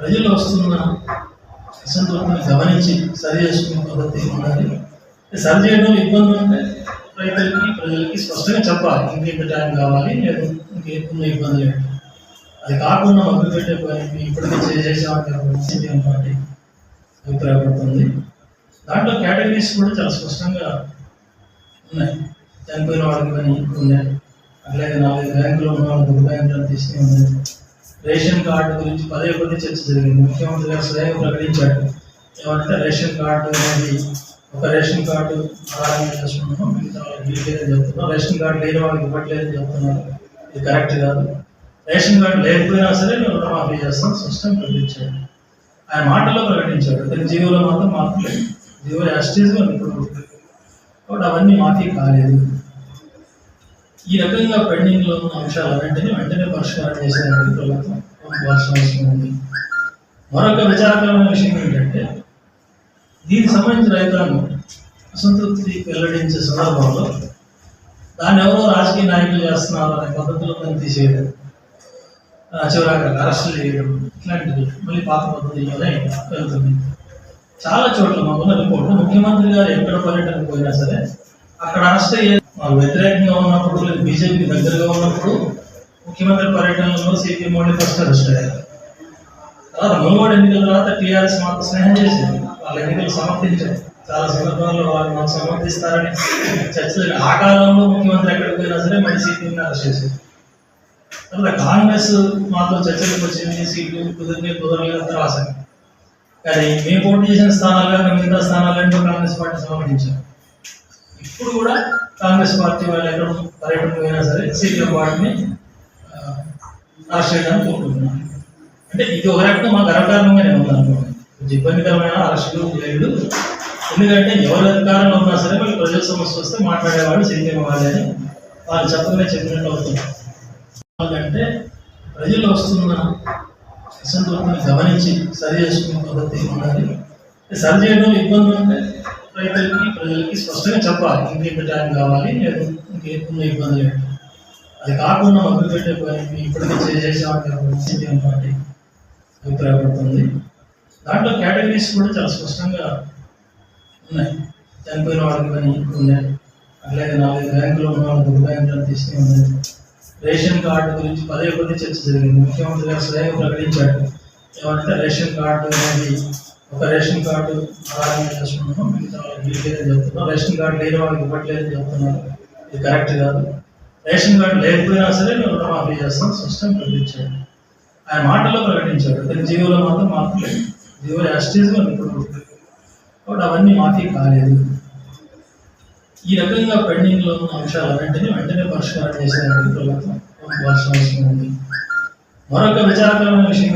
ప్రజలు వస్తున్న అసంతృప్తిని గమనించి సరి చేసుకునే పద్ధతి ఉండాలి సరి చేయడం ఇబ్బంది ఉంటే రైతులకి ప్రజలకి స్పష్టంగా చెప్పాలి. ఇంకెంత టైం కావాలి? లేదు ఇంకేమున్న ఇబ్బంది లేదు. అది కాకుండా మొదలు పెట్టే పని ఇప్పటికే చేసేసామని పార్టీ అభిప్రాయపడుతుంది. దాంట్లో కేటగిరీస్ కూడా చాలా స్పష్టంగా ఉన్నాయి. చనిపోయిన వాళ్ళకి కానీ ఉన్నాయి అట్లాగే నాలుగు బ్యాంకులో ఉన్న వాళ్ళకి ఒక బ్యాంకులో తీసుకుని ఉన్నాయి రేషన్ కార్డు గురించి పదే పదే చర్చ జరిగింది. ముఖ్యమంత్రి గారు స్వయం ప్రకటించాడు ఏమంటే రేషన్ కార్డు అనేది ఒక రేషన్ కార్డు ఆధారంగా చేసుకుంటున్నాం. మిగతా చెప్తున్నాం రేషన్ కార్డు లేని వాళ్ళకి ఇవ్వట్లేదని చెప్తున్నారు. ఇది కరెక్ట్ కాదు. రేషన్ కార్డు లేకపోయినా సరే మేము రుణమాఫీ చేస్తాం. సిస్టమ్ ప్రకటించాడు ఆయన మాటల్లో ప్రకటించాడు కానీ జీవోలో మాత్రం మార్పు లేదు. జీవో యాస్టేజ్గా ఇప్పుడు కాబట్టి అవన్నీ మాఫీ కాలేదు. ఈ రకంగా పెండింగ్లో ఉన్న అంశాలన్నింటినీ వెంటనే పరిష్కారం చేసేదానికి ప్రభుత్వం పంపాల్సిన అవసరం ఉంది. మరొక విచారకరమైన విషయం ఏంటంటే దీనికి సంబంధించిన రైతాంగం అసంతృప్తి వెల్లడించే సందర్భంలో దాన్ని ఎవరో రాజకీయ నాయకులు చేస్తున్నారు అనే పద్ధతిలో దాన్ని తీసేయడం చివరాక అరెస్టులు చేయడం ఇట్లాంటివి మళ్ళీ పాత పద్ధతిలోనే వెళ్తుంది. చాలా చోట్ల మాకున్న రిపోర్ట్ ముఖ్యమంత్రి గారు ఎక్కడ పర్యటనకు పోయినా సరే అక్కడ అరెస్ట్ అయ్యే వాళ్ళు వ్యతిరేకంగా ఉన్నప్పుడు లేదు బీజేపీ దగ్గరగా ఉన్నప్పుడు ముఖ్యమంత్రి పర్యటనలో సిపిఎం మోడీ ఫస్ట్ అరెస్ట్ అయ్యారు. తర్వాత మునుగోడు ఎన్నికల తర్వాత టీఆర్ఎస్ మాకు స్నేహం చేసింది. వాళ్ళ ఎన్నికలు సమర్థించారు చాలా సందర్భాల్లో వాళ్ళు మాకు సమర్థిస్తారని చర్చలు ఆ కాలంలో ముఖ్యమంత్రి ఎక్కడికి పోయినా సరే మళ్ళీ సిపిఎం అరెస్ట్ చేశారు. తర్వాత కాంగ్రెస్ మాతో చర్చలకు వచ్చింది సీట్లు కుదిరిని కుదరలేదు రాశారు. కానీ మేము పోటీ చేసిన స్థానాలు కానీ మిగతా స్థానాలంటూ కాంగ్రెస్ పార్టీ సమర్థించారు ఇప్పుడు కూడా కాంగ్రెస్ పార్టీ వాళ్ళు ఎక్కడ పర్యటన పోయినా సరే సీపీఎం వాటిని అరెస్ట్ చేయడానికి కోరుకుంటున్నాను. అంటే ఇది ఒక రకంగా మాకు గర్వకారణంగా నేను ఉన్నాను. కొంచెం ఇబ్బందికరమైన అరెస్టులు లేదు ఎందుకంటే ఎవరు అధికారంలో ఉన్నా సరే వాళ్ళు ప్రజల సమస్య వస్తే మాట్లాడేవాళ్ళు సీపీఎం వాళ్ళని వాళ్ళు చెప్పగానే చెప్పినట్టు అవుతుంది. అంటే ప్రజలు వస్తున్న అసంతృప్తిని గమనించి సరి చేసుకునే పద్ధతి ఉండాలి. సరి చేయడంలో ఇబ్బంది ఉంటే రైతులకి ప్రజలకి స్పష్టంగా చెప్పాలి. ఇంకెంత టైం కావాలి లేదు ఇంకేమున్న ఇబ్బంది లేదు. అది కాకుండా మొదలు పెట్టే పని ఇప్పటికే చేసేసాం సిపిఎం పార్టీ అభిప్రాయపడుతుంది. దాంట్లో కేటగిరీస్ కూడా చాలా స్పష్టంగా ఉన్నాయి. చనిపోయిన వాళ్ళకి కానీ ఉన్నాయి అట్లాగే నాలుగు బ్యాంకులో ఉన్న వాళ్ళకి ఒక బ్యాంకులో తీసుకుని ఉన్నాయి రేషన్ కార్డు గురించి పదే పదే చర్చ జరిగింది. ముఖ్యమంత్రి గారు స్వయంగా ప్రకటించాడు ఏమంటే రేషన్ కార్డు అనేది ఒక రేషన్ కార్డు ఆధారంగా చేసుకుంటున్నాం. మిగతా చెప్తున్నాం. రేషన్ కార్డు లేని వాళ్ళకి ఇవ్వట్లేదని చెప్తున్నారు ఇది కరెక్ట్ కాదు. రేషన్ కార్డు లేకపోయినా సరే మేము రుణమాఫీ చేస్తాం. సిస్టమ్ ప్రకటించాడు ఆయన మాటల్లో ప్రకటించాడు. అతని జీవోలో మాత్రం మార్పు లేదు. జీవో యాస్టేజ్గా ఇప్పుడు కాబట్టి అవన్నీ మాఫీ కాలేదు. ఈ రకంగా పెండింగ్లో ఉన్న అంశాలన్నింటినీ వెంటనే పరిష్కారం చేసే ప్రభుత్వం పంపాల్సిన అవసరం ఉంది. మరొక విచారకరమైన విషయం